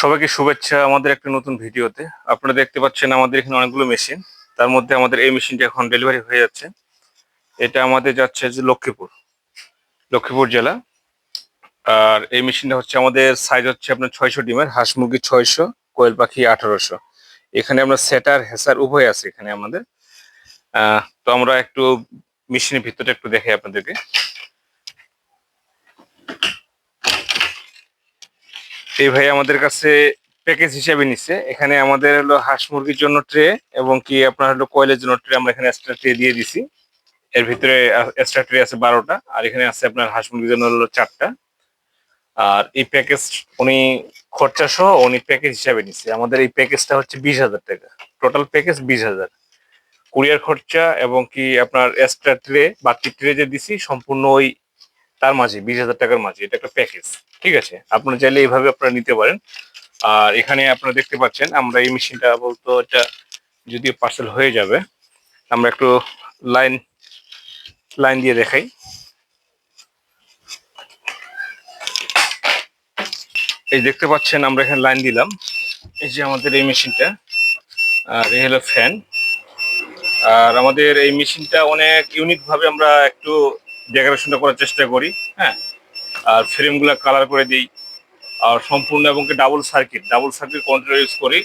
সবাইকে শুভেচ্ছা আমাদের একটা নতুন ভিডিওতে। আপনারা দেখতে পাচ্ছেন আমাদের এখানে অনেকগুলো মেশিন। তার মধ্যে আমাদের এই মেশিনটা এখন ডেলিভারি হয়ে যাচ্ছে। এটা আমাদের যাচ্ছে যে লক্ষ্মীপুর লক্ষ্মীপুর জেলা। আর এই মেশিনটা হচ্ছে আমাদের সাইজ হচ্ছে আপনার ছয়শো ডিমের, হাঁস মুরগি ছয়শো, কোয়েল পাখি আঠারোশো। এখানে আমরা সেটার হেসার উভয় আছে এখানে আমাদের। তো আমরা একটু মেশিনের ভিতরটা একটু দেখাই আপনাদেরকে। এই ভাই আমাদের কাছে প্যাকেজ হিসেবে নিচ্ছে এখানে আমাদের হলো হাঁস মুরগির জন্য ট্রে এবং কি আপনার হলো কয়েলের জন্য ট্রে আমরা এখানে এক্সট্রা ট্রে দিয়ে দিছি। এর ভিতরে এক্সট্রা ট্রে আছে বারোটা, আর এখানে আছে আপনার হাঁস মুরগির জন্য হলো চারটা। আর এই প্যাকেজ উনি খরচা সহ উনি প্যাকেজ হিসাবে নিচ্ছে আমাদের এই প্যাকেজটা হচ্ছে বিশ হাজার টাকা। টোটাল প্যাকেজ বিশ হাজার। কুরিয়ার খরচা এবং কি আপনার এক্সট্রা ট্রে বাড়তি ট্রে যে দিছি, সম্পূর্ণ ওই তার মাঝে, বিশ হাজার টাকার মাঝে, এটা একটা প্যাকেজ ঠিক আছে? আপনারা চাইলে এইভাবে আপনারা নিতে পারেন। আর এখানে আপনারা দেখতে পাচ্ছেন, আমরা এই মেশিনটা বলতো এটা যদিও পার্সেল হয়ে যাবে, আমরা একটু লাইন লাইন দিয়ে দেখাই। এই দেখতে পাচ্ছেন, আমরা এখানে লাইন দিলাম। এই যে আমাদের এই মেশিনটা আর এই হলো ফ্যান আর আমাদের এই মেশিনটা অনেক ইউনিক ভাবে আমরা একটু ডেকোরেশনটা করার চেষ্টা করি হ্যাঁ? আর ফ্রেমগুলো কালার করে দিই, আর সম্পূর্ণ এবং double circuit double circuit control use করি।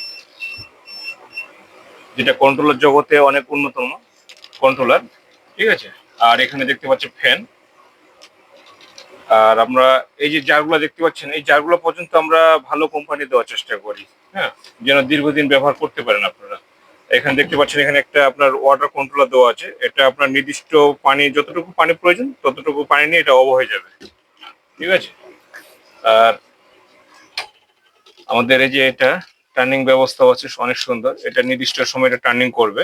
যেটা কন্ট্রোলার জগতে অনেক অন্যতম কন্ট্রোলার ঠিক আছে? আর এখানে দেখতে পাচ্ছি ফ্যান আর আমরা এই যে জারগুলো দেখতে পাচ্ছেন, এই জারগুলো পর্যন্ত আমরা ভালো কোম্পানি দেওয়ার চেষ্টা করি হ্যাঁ? যেন দীর্ঘদিন ব্যবহার করতে পারেন আপনারা। এখানে দেখতে পাচ্ছেন, এখানে একটা আপনার ওয়াটার কন্ট্রোলার দেওয়া আছে। এটা আপনার নির্দিষ্ট পানি, যতটুকু পানি প্রয়োজন, ততটুকু পানি নিয়ে এটা অব হয়ে যাবে। ঠিক আছে? আর আমাদের এই যে এটা টার্নিং ব্যবস্থা আছে, অনেক সুন্দর। এটা নির্দিষ্ট সময় এটা টার্নিং করবে।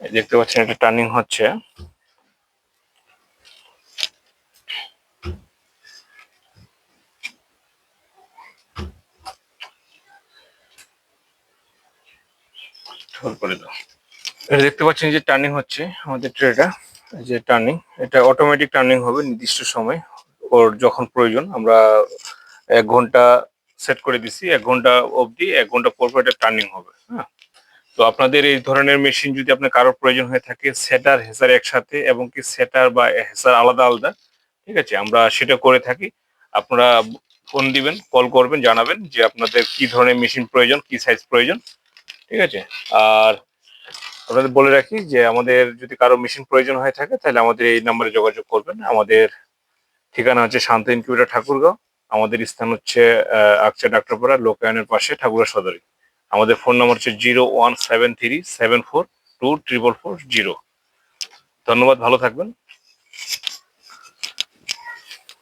দেখতে পাচ্ছেন, এটা টার্নিং হচ্ছে। ঢোল করে দাও এটা দেখতে পাচ্ছেন যে টার্নিং হচ্ছে আমাদের ট্রেটা যে টার্নিং এটা অটোমেটিক টার্নিং হবে নির্দিষ্ট সময়। ওর যখন প্রয়োজন, আমরা এক ঘণ্টা সেট করে দিছি, এক ঘণ্টা অবধি, এক ঘণ্টা পর পর এটা টার্নিং হবে হ্যাঁ। তো আপনাদের এই ধরনের মেশিন যদি আপনার কারোর প্রয়োজন হয়ে থাকে সেটার হেসার একসাথে এবং কি সেটার বা হেসার আলাদা আলাদা, ঠিক আছে, আমরা সেটা করে থাকি। আপনারা ফোন দিবেন কল করবেন, জানাবেন যে আপনাদের কি ধরনের মেশিন প্রয়োজন, কি সাইজ প্রয়োজন। ঠিক আছে? আর আপনাদের বলে রাখি যে আমাদের যদি কারও মেশিন প্রয়োজন হয়ে থাকে, তাহলে আমাদের এই নাম্বারে যোগাযোগ করবেন। আমাদের ঠিকানা হচ্ছে শান্ত ইনকিউবেটার ঠাকুরগাঁও। আমাদের স্থান হচ্ছে আকচা ডাক্তারপাড়া, লোকায়নের পাশে ঠাকুরা সদরে। আমাদের ফোন নাম্বার হচ্ছে zero one seven three seven four two triple four zero ধন্যবাদ, ভালো থাকবেন।